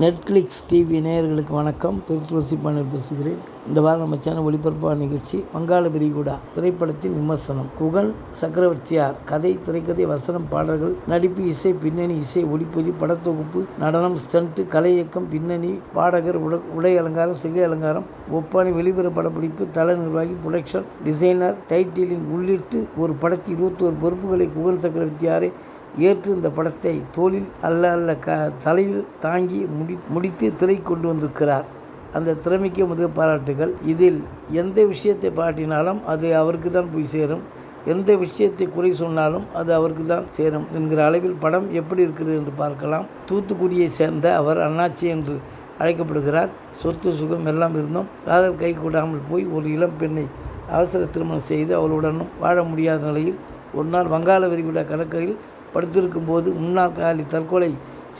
Netflix TV நேயர்களுக்கு வணக்கம். பெருத்துளசி பாணர் பேசுகிறேன். இந்த வாரம் நம்ம சேனல் ஒளிபரப்பான நிகழ்ச்சி வங்காள விரிகுடா திரைப்படத்தின் விமர்சனம். குகன் சக்கரவர்த்தியார் கதை திரைக்கதை வசனம் பாடல்கள் நடிப்பு இசை பின்னணி இசை ஒளிப்பதிவு படத்தொகுப்பு நடனம் ஸ்டண்ட்டு கலை இயக்கம் பின்னணி பாடகர் உட உடை அலங்காரம் சிகை அலங்காரம் ஒப்பானி வெளிப்புற படப்பிடிப்பு தல நிர்வாகி புரொடக்ஷன் டிசைனர் டைட்டிலிங் உள்ளிட்டு ஒரு படத்தில் இருபத்தோரு பொறுப்புகளை குகன் சக்கரவர்த்தியாரை ஏற்று இந்த படத்தை தோளில் அல்ல அல்ல க தலையில் தாங்கி முடி முடித்து திரை கொண்டு வந்திருக்கிறார். அந்த திறமைக்கு முதல் பாராட்டுகள். இதில் எந்த விஷயத்தை பாராட்டினாலும் அது அவருக்கு தான் போய் சேரும். எந்த விஷயத்தை குறை சொன்னாலும் அது அவருக்கு தான் சேரும் என்கிற அளவில் படம் எப்படி இருக்கிறது என்று பார்க்கலாம். தூத்துக்குடியை சேர்ந்த அவர் அண்ணாச்சி என்று அழைக்கப்படுகிறார். சொத்து சுகம் எல்லாம் இருந்தும் காதல் கை கூடாமல் போய் ஒரு இளம் பெண்ணை அவசர திருமணம் செய்து அவளுடனும் வாழ முடியாத நிலையில் ஒரு நாள் வங்காள விரிகுடா கடற்கரையில் படுத்திருக்கும் போது முன்னாள் காலி தற்கொலை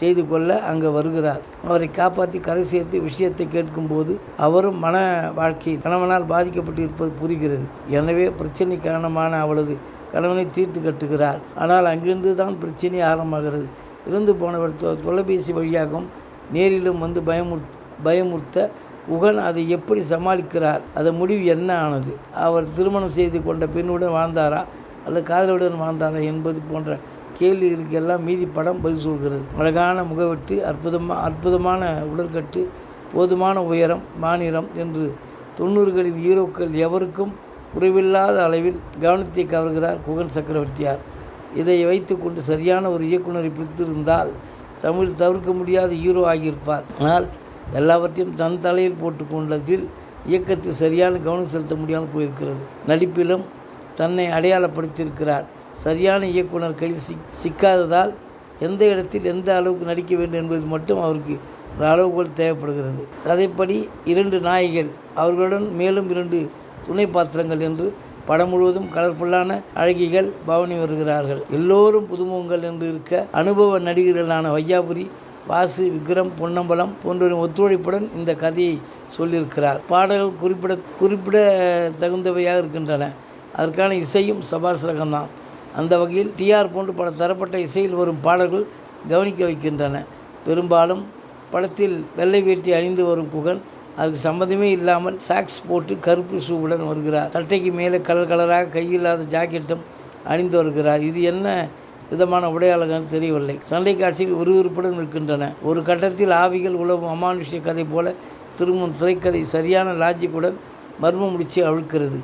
செய்து கொள்ள அங்கே வருகிறார். அவரை காப்பாற்றி கரை சேர்த்து விஷயத்தை கேட்கும்போது அவரும் மன வாழ்க்கை கணவனால் பாதிக்கப்பட்டு இருப்பது புரிகிறது. எனவே பிரச்சனை காரணமான அவளது கணவனை தீர்த்து கட்டுகிறார். ஆனால் அங்கிருந்து தான் பிரச்சனை ஆரம்பமாகிறது. இருந்து போனவர் தொ தொலைபேசி வழியாகவும் நேரிலும் வந்து பயமுறுத் பயமுறுத்த உகன் அதை எப்படி சமாளிக்கிறார்? அதன் முடிவு என்ன ஆனது? அவர் திருமணம் செய்து கொண்ட பெண்ணுடன் வாழ்ந்தாரா அல்லது காதலுடன் வாழ்ந்தாரா என்பது போன்ற கேள்விகளுக்கெல்லாம் மீதி படம் பதில் சொல்கிறது. அழகான முகவெட்டு அற்புதமாக அற்புதமான உடற்கட்டு போதுமான உயரம் மாநிலம் என்று தொண்ணூறுகளின் ஹீரோக்கள் எவருக்கும் குறைவில்லாத அளவில் கவனத்தை கவர்கிறார் குகன் சக்கரவர்த்தியார். இதை வைத்துக்கொண்டு சரியான ஒரு இயக்குனரை பிடித்திருந்தால் தமிழ் தவிர்க்க முடியாத ஹீரோ ஆகியிருப்பார். ஆனால் எல்லாவற்றையும் தன் தலையில் போட்டுக்கொண்டதில் இயக்கத்தில் சரியான கவனம் செலுத்த முடியாமல் போயிருக்கிறது. நடிப்பிலும் தன்னை அடையாளப்படுத்தியிருக்கிறார். சரியான இயக்குனர் கையில் சிக் சிக்காததால் எந்த இடத்தில் எந்த அளவுக்கு நடிக்க வேண்டும் என்பது மட்டும் அவருக்கு ஒரு அளவுகோல் தேவைப்படுகிறது. கதைப்படி இரண்டு நாயகிகள் அவர்களுடன் மேலும் இரண்டு துணை பாத்திரங்கள் என்று படம் முழுவதும் கலர்ஃபுல்லான அழகிகள் பவனி வருகிறார்கள். எல்லோரும் புதுமுகங்கள் என்று இருக்க அனுபவ நடிகர்களான வையாபுரி வாசு விக்ரம் பொன்னம்பலம் போன்றோரின் ஒத்துழைப்புடன் இந்த கதையை சொல்லியிருக்கிறார். பாடல்கள் குறிப்பிட குறிப்பிட தகுந்தவையாக இருக்கின்றன. அதற்கான இசையும் சபாஸ் ரகம்தான் அந்த வகையில் டிஆர் போன்று பல தரப்பட்ட இசையில் வரும் பாடல்கள் கவனிக்க வைக்கின்றன. பெரும்பாலும் படத்தில் வெள்ளை வேட்டி அணிந்து வரும் குகன் அதுக்கு சம்மந்தமே இல்லாமல் சாக்ஸ் போட்டு கருப்பு ஷூவுடன் வருகிறார். சட்டைக்கு மேலே கலர் கலராக கையில்லாத ஜாக்கெட்டும் அணிந்து வருகிறார். இது என்ன விதமான உடையாளர்கள் தெரியவில்லை. சண்டை காட்சிகள் விறுவிறுப்புடன் இருக்கின்றன ஒரு கட்டத்தில் ஆவிகள் உலகம் அமானுஷ்ய கதை போல திரும்பும் திரைக்கதை சரியான லாஜிக்குடன் மர்ம முடிச்சு அழுக்கிறது.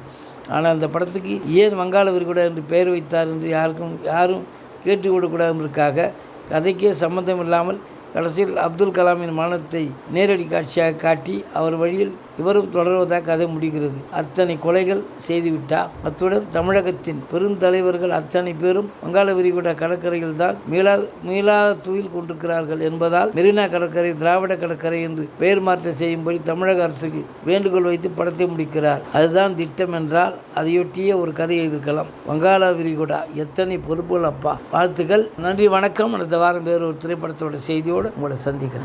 ஆனால் அந்த படத்துக்கு ஏன் வங்காள விரிகுடா என்று பெயர் வைத்தார் என்று யாருக்கும் யாரும் கேட்டுக்கொள்ளக்கூடாதுக்காக கதைக்கே சம்மந்தம் இல்லாமல் கடைசியில் அப்துல் கலாமின் மரணத்தை நேரடி காட்சியாக காட்டி அவர் வழியில் இவரும் தொடர்வதாக கதை முடிகிறது. அத்தனை கொலைகள் செய்துவிட்டார் அத்துடன் தமிழகத்தின் பெருந்தலைவர்கள் அத்தனை பேரும் வங்காள விரிகுடா கடற்கரையில் தான் மீளா மீளாத தூயில் கொண்டிருக்கிறார்கள் என்பதால் மெரினா கடற்கரை திராவிட கடற்கரை என்று பெயர் மாற்றம் செய்யும்படி தமிழக அரசுக்கு வேண்டுகோள் வைத்து படத்தை முடிக்கிறார். அதுதான் திட்டம் என்றால் அதையொட்டிய ஒரு கதை எழுதிருக்கலாம் வங்காள விரிகுடா எத்தனை பொறுப்புகள் அப்பா? வாழ்த்துக்கள். நன்றி வணக்கம். அடுத்த வாரம் வேறு ஒரு திரைப்படத்தோட செய்தியோடு உங்களை சந்திக்கிறேன்.